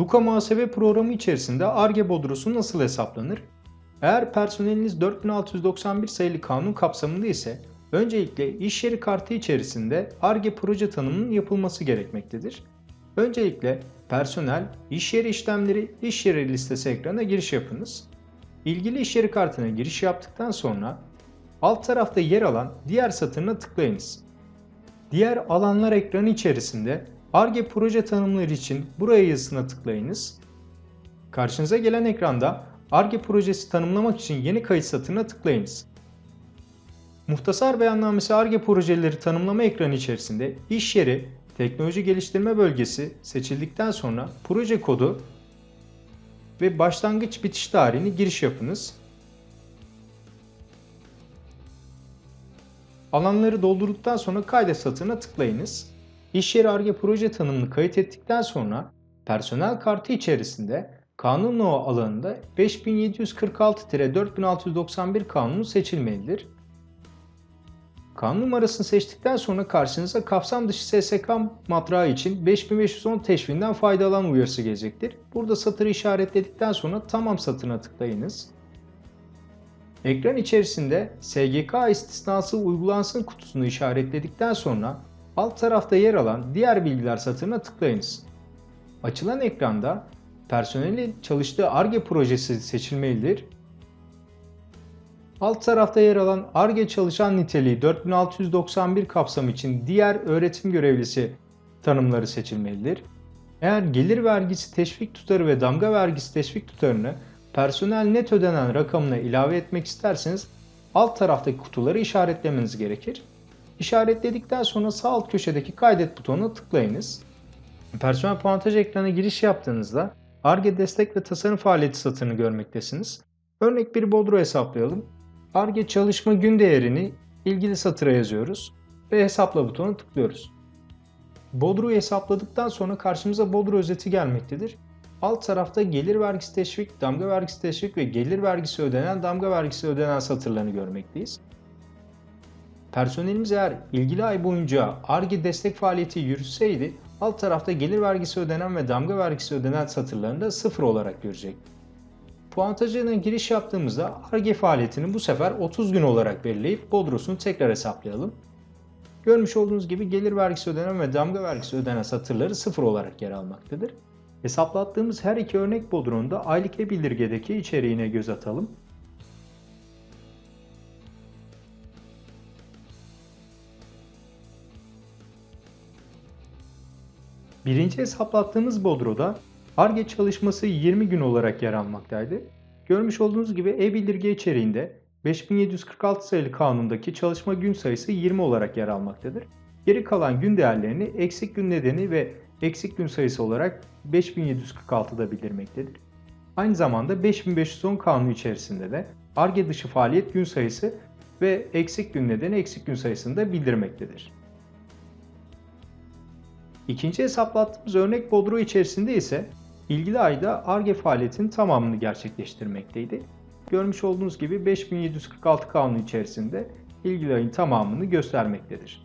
Luka muhasebe programı içerisinde ARGE bodrosu nasıl hesaplanır? Eğer personeliniz 4691 sayılı kanun kapsamında ise öncelikle iş yeri kartı içerisinde ARGE proje tanımının yapılması gerekmektedir. Öncelikle personel, iş yeri işlemleri, iş yeri listesi ekranına giriş yapınız. İlgili iş yeri kartına giriş yaptıktan sonra alt tarafta yer alan diğer satırına tıklayınız. Diğer alanlar ekranı içerisinde ARGE proje tanımları için buraya yazısına tıklayınız. Karşınıza gelen ekranda ARGE projesi tanımlamak için yeni kayıt satırına tıklayınız. Muhtasar beyannamesi ARGE projeleri tanımlama ekranı içerisinde iş yeri, teknoloji geliştirme bölgesi seçildikten sonra proje kodu ve başlangıç bitiş tarihini giriş yapınız. Alanları doldurduktan sonra kaydet satırına tıklayınız. İş yeri ARGE proje tanımını kayıt ettikten sonra personel kartı içerisinde kanun alanında 5746-4691 kanunu seçilmelidir. Kanun numarasını seçtikten sonra karşınıza kapsam dışı SSK matrağı için 5510 teşvinden faydalan uyarısı gelecektir. Burada satırı işaretledikten sonra tamam satırına tıklayınız. Ekran içerisinde SGK istisnası uygulansın kutusunu işaretledikten sonra alt tarafta yer alan diğer bilgiler satırına tıklayınız. Açılan ekranda personelin çalıştığı ARGE projesi seçilmelidir. Alt tarafta yer alan ARGE çalışan niteliği 4691 kapsamı için diğer öğretim görevlisi tanımları seçilmelidir. Eğer gelir vergisi teşvik tutarı ve damga vergisi teşvik tutarını personel net ödenen rakamına ilave etmek isterseniz alt taraftaki kutuları işaretlemeniz gerekir. İşaretledikten sonra sağ alt köşedeki kaydet butonuna tıklayınız. Personel puantaj ekranına giriş yaptığınızda ARGE destek ve tasarım faaliyeti satırını görmektesiniz. Örnek bir bodro hesaplayalım. ARGE çalışma gün değerini ilgili satıra yazıyoruz ve hesapla butonuna tıklıyoruz. Bodro'yu hesapladıktan sonra karşımıza Bodro özeti gelmektedir. Alt tarafta gelir vergisi teşvik, damga vergisi teşvik ve gelir vergisi ödenen, damga vergisi ödenen satırlarını görmekteyiz. Personelimiz eğer ilgili ay boyunca ARGE destek faaliyeti yürütseydi alt tarafta gelir vergisi ödenen ve damga vergisi ödenen satırlarını da sıfır olarak görecek. Puantajına giriş yaptığımızda ARGE faaliyetini bu sefer 30 gün olarak belirleyip Bodros'unu tekrar hesaplayalım. Görmüş olduğunuz gibi gelir vergisi ödenen ve damga vergisi ödenen satırları sıfır olarak yer almaktadır. Hesaplattığımız her iki örnek bodronda aylık e-bildirgedeki içeriğine göz atalım. Birinci hesaplattığımız bodroda ARGE çalışması 20 gün olarak yer almaktaydı. Görmüş olduğunuz gibi e-bildirge içeriğinde 5746 sayılı kanundaki çalışma gün sayısı 20 olarak yer almaktadır. Geri kalan gün değerlerini eksik gün nedeni ve eksik gün sayısı olarak 5746'da bildirmektedir. Aynı zamanda 5510 kanunu içerisinde de ARGE dışı faaliyet gün sayısı ve eksik gün nedeni eksik gün sayısını da bildirmektedir. İkinci hesaplattığımız örnek bodro içerisinde ise ilgili ayda ARGE faaliyetinin tamamını gerçekleştirmekteydi. Görmüş olduğunuz gibi 5746 kanunu içerisinde ilgili ayın tamamını göstermektedir.